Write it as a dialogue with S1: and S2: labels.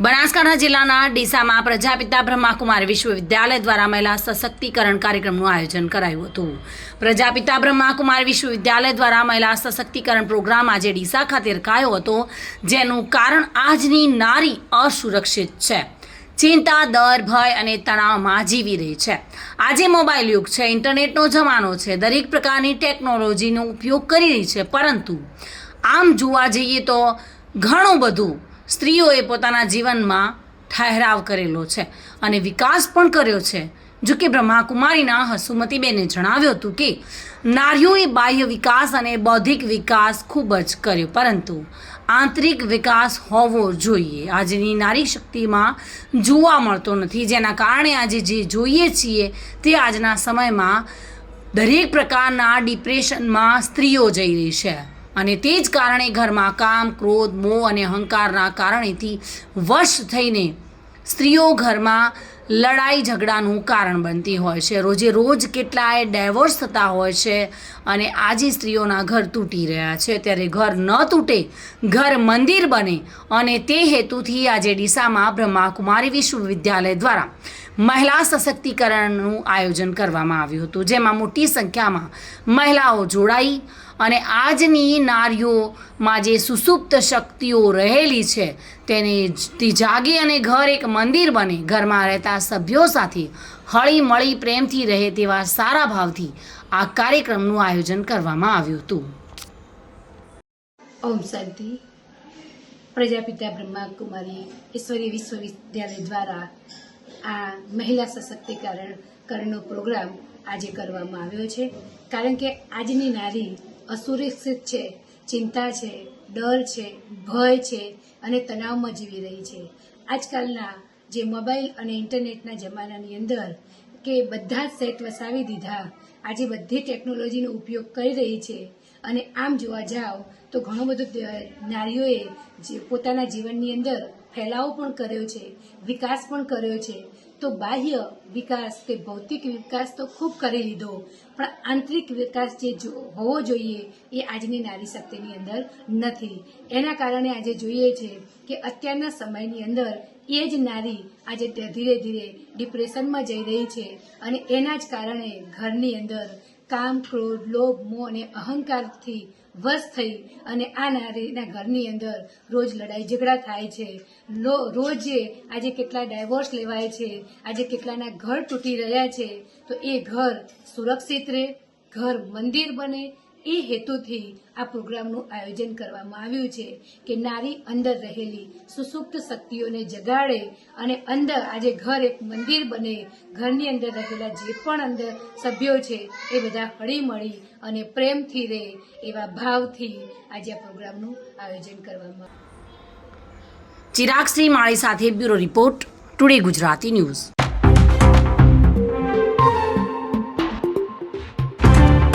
S1: બનાસકાંઠા જિલ્લાના ડીસામાં પ્રજાપિતા બ્રહ્માકુમાર વિશ્વવિદ્યાલય દ્વારા મહિલા સશક્તિકરણ કાર્યક્રમનું આયોજન કરાયું હતું. પ્રજાપિતા બ્રહ્માકુમાર વિશ્વવિદ્યાલય દ્વારા મહિલા સશક્તિકરણ પ્રોગ્રામ આજે ડીસા ખાતે રખાયો હતો, જેનું કારણ આજની નારી અસુરક્ષિત છે. ચિંતા દર ભય અને તણાવમાં જીવી રહી છે. આજે મોબાઈલ યુગ છે, ઇન્ટરનેટનો જમાનો છે, દરેક પ્રકારની ટેકનોલોજીનો ઉપયોગ કરી રહી છે, પરંતુ આમ જોવા જઈએ તો ઘણું બધું સ્ત્રીઓએ પોતાના જીવનમાં ઠહેરાવ કરેલો છે અને વિકાસ પણ કર્યો છે. જો કે બ્રહ્માકુમારીના હસુમતીબેને જણાવ્યું હતું કે, નારીઓએ બાહ્ય વિકાસ અને બૌદ્ધિક વિકાસ ખૂબ જ કર્યો, પરંતુ આંતરિક વિકાસ હોવો જોઈએ. આજની નારી શક્તિમાં જોવા મળતો નથી. જેના કારણે આજે જે જોઈએ છીએ તે આજના સમયમાં દરેક પ્રકારના ડિપ્રેશનમાં સ્ત્રીઓ જઈ રહી છે. અને તે જ કારણે ઘરમાં કામ, ક્રોધ, મોહ અને અહંકારના કારણેથી વશ થઈને સ્ત્રીઓ ઘરમાં લડાઈ ઝઘડાનું કારણ બનતી હોય છે. રોજે રોજ કેટલાય ડાયવોર્સ થતા હોય છે અને આજે સ્ત્રીઓના ઘર તૂટી રહ્યા છે. ત્યારે ઘર ન તૂટે, ઘર મંદિર બને અને તે હેતુથી આજે ડીસામાં બ્રહ્માકુમારી વિશ્વવિદ્યાલય દ્વારા મહિલા સશક્તિકરણનું આયોજન કરવામાં આવ્યું હતું, જેમાં મોટી સંખ્યામાં મહિલાઓ જોડાઈ અને આજની નારીઓમાં જે સુસુપ્ત શક્તિઓ રહેલી છે, તેને જાગી અને ઘર એક મંદિર બને. ઘરમાં રહેતા સભ્યો સાથે હળી મળી પ્રેમથી રહે તેવા સારા ભાવથી આ કાર્યક્રમનું આયોજન કરવામાં આવ્યું હતું.
S2: ઓમ શાંતિ. પ્રજાપિતા બ્રહ્માકુમારી ઈશ્વરી વિશ્વવિદ્યાલય દ્વારા આ મહિલા સશક્તિકરણ કરણનો પ્રોગ્રામ આજે કરવામાં આવ્યો છે. કારણ કે આજની નારી અસુરક્ષિત છે, ચિંતા છે, ડર છે, ભય છે અને તણાવમાં જીવી રહી છે. આજકાલના જે મોબાઈલ અને ઇન્ટરનેટના જમાનાની અંદર કે બધા જ સેટ વસાવી દીધા. આજે બધી ટેકનોલોજીનો ઉપયોગ કરી રહી છે. અને આમ જોવા જાઓ તો ઘણો બધો નારીઓએ પોતાના જીવનની અંદર ફેલાવો પણ કર્યો છે, વિકાસ પણ કર્યો છે. તો બાહ્ય વિકાસ કે ભૌતિક વિકાસ તો ખૂબ કરી લીધો. પણ આંતરિક વિકાસ જે હોવો જોઈએ એ આજની નારી શક્તિની અંદર નથી. એના કારણે આજે જોઈએ છે કે અત્યારના સમયની અંદર એ જ નારી આજે ધીરે ધીરે ડિપ્રેશનમાં જઈ રહી છે અને એના જ કારણે ઘરની અંદર કામ, ક્રોધ, લોભ, મોહ અને અહંકારથી વશ થઈ અને આ નારીના ઘરની અંદર રોજ લડાઈ ઝઘડા થાય છે. રોજ આજે કેટલા ડાયવોર્સ લેવાય છે, આજે કેટલાના ઘર તૂટી રહ્યા છે, તો એ ઘર સુરક્ષિત રહે, ઘર મંદિર બને એ હેતુથી આ પ્રોગ્રામનું આયોજન કરવામાં આવ્યું છે કે નારી અંદર રહેલી સુસુપ્ત શક્તિઓને જગાડે અને અંદર આજે ઘર એક મંદિર બને. ઘરની અંદર રહેલા જે પણ અંદર સભ્યો છે એ બધા હળી મળી અને પ્રેમથી રહે એવા ભાવથી આજે આ પ્રોગ્રામનું આયોજન કરવામાં
S1: ચિરાગ શ્રી માળી સાથે bureau report today Gujarati news.